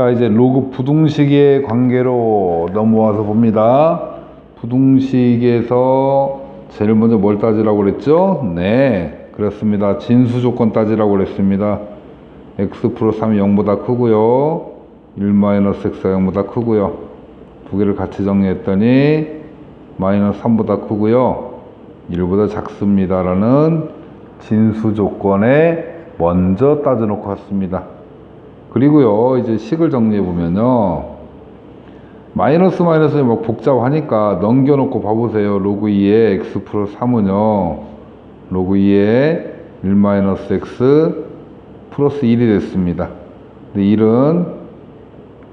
자, 이제 로그 부등식의 관계로 넘어와서 봅니다. 부등식에서 제일 먼저 뭘 따지라고 그랬죠? 네, 그렇습니다. 진수 조건 따지라고 그랬습니다. x 플러스 3이 0보다 크고요. 1 마이너스 x가 0보다 크고요. 두 개를 같이 정리했더니 마이너스 3보다 크고요. 1보다 작습니다라는 진수 조건에 먼저 따져놓고 왔습니다. 그리고요, 이제 식을 정리해 보면요. 마이너스 마이너스 막 복잡하니까 넘겨놓고 봐보세요. 로그 2의 x 플러스 3은요. 로그 2의 1 마이너스 x 플러스 1이 됐습니다. 근데 1은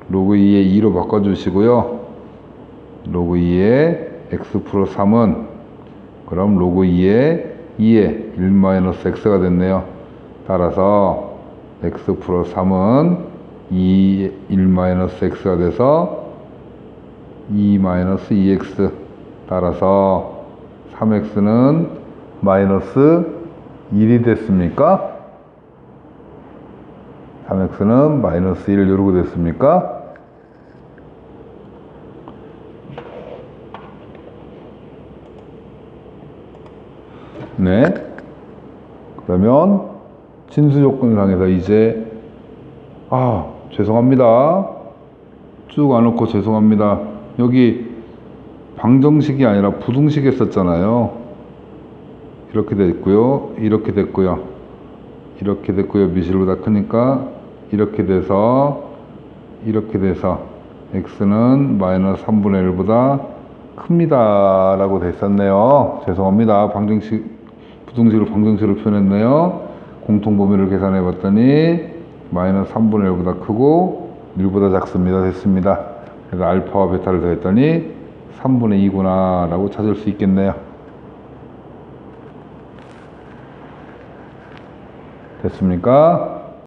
로그 2의 2로 바꿔주시고요. 로그 2의 x 플러스 3은 그럼 로그 2의 2의 1 마이너스 x가 됐네요. 따라서 x 플러스 3은 2, 1 마이너스 x가 돼서 2 마이너스 2x 따라서 3x는 마이너스 1이 됐습니까? 3x는 마이너스 1 이러고 됐습니까? 네. 그러면 진수 조건상에서 이제 아 죄송합니다. 쭉 안 놓고 죄송합니다. 여기 방정식이 아니라 부등식 했었잖아요. 이렇게 됐고요. 이렇게 됐고요. 이렇게 됐고요. 미실보다 크니까 이렇게 돼서 이렇게 돼서 x는 마이너스 3분의 1보다 큽니다. 라고 됐었네요. 죄송합니다. 방정식, 부등식을 방정식으로 표현했네요. 공통 범위를 계산해 봤더니 마이너스 3분의 1보다 크고 1보다 작습니다. 됐습니다. 그래서 알파와 베타를 더했더니 3분의 2구나 라고 찾을 수 있겠네요. 됐습니까?